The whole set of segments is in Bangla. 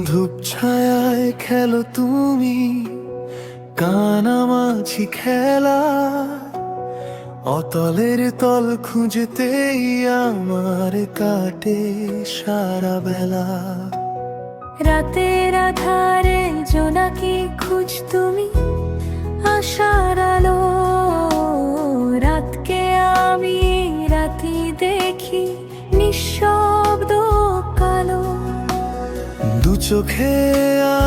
ধূপ ছায় খেলো তুমি, কানামাছি খেলা। অতলের তল খুঁজতেই আমার কাটে সারা বেলা। রাতের আধারে জোনাকি খুঁজ তুমি, আশার আলো। রাতকে আমি রাতি দেখি নিঃশ্বাস চোখে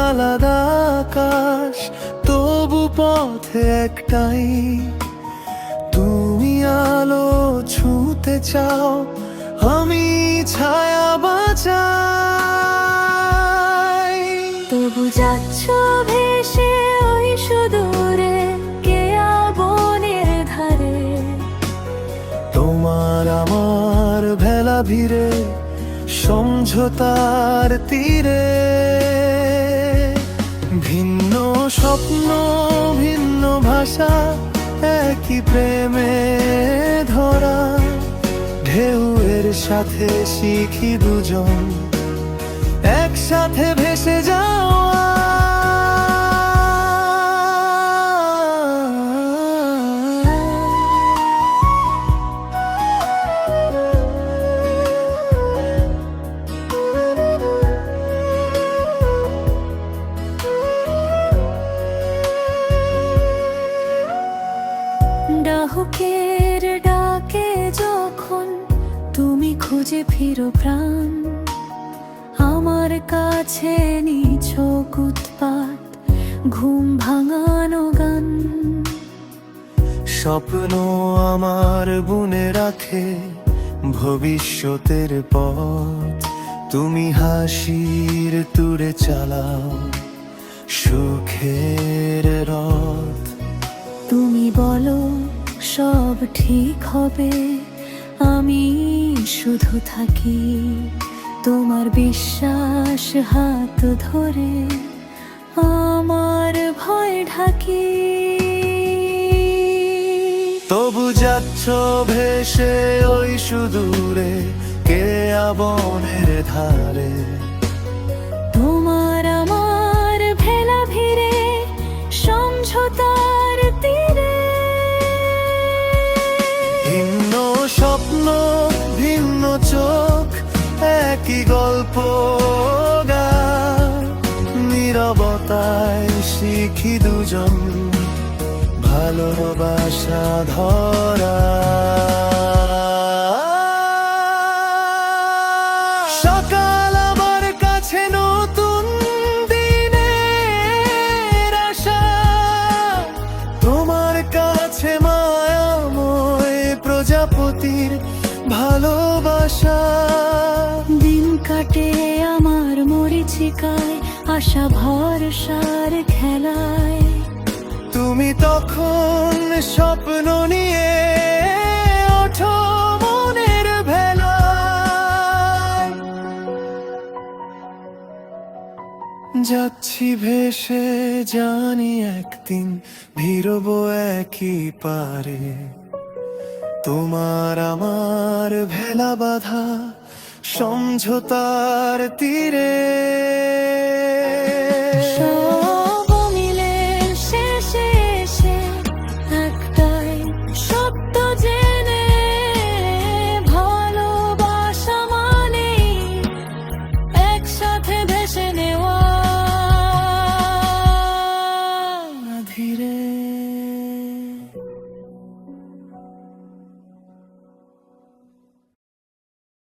আলাদা আকাশ তবু পথে একটাই। তুমি আলো ছুঁতে চাও আমি ছায়া বাঁচাই। তবু যাচ্ছ ভেসে ওই সুদূরে কেয়া বনের ধারে? তোমার আমার ভেলা ভিড়ে সমঝোতার তীরে ভিন্ন স্বপ্ন, ভিন্ন ভাষা, একই প্রেমে ধরা। ঢেউয়ের সাথে শিখি দুজন, একসাথে ভেসে যাওয়া খুঁজে ফিরো প্রাণ। আমার কাছে নিছক উৎপাত ঘুম ভাঙানো গান। স্বপ্ন আমার বুনে রাখে ভবিষ্যতের পথ। তুমি হাসির তুড়ে চালাও সুখের রথ। তুমি বলো সব ঠিক হবে আমি শুধু থাকি তোমার বিশ্বাস হাত ধরে, আমার ভয় ঢাকি। তবু যাচ্ছ ভেসে ওই সুদূরে, কে আবনের ধারে? একই গল্প নীরবতায় শিখি দুজন ভালোবাসা ধরা। সকাল আমার কাছে নতুন তোমার কাছে মায়াময় প্রজাপতির ভালোবাসা। কাটে আমার মরিচিকায়, আশা ভরসার খেলায়। তুমি তখন স্বপ্ন নিয়ে ওঠো মনের যাচ্ছি ভেসে, জানি একদিন ভিড়ব একই পারে। তোমার আমার ভেলা বাধা সমঝোতার তীরে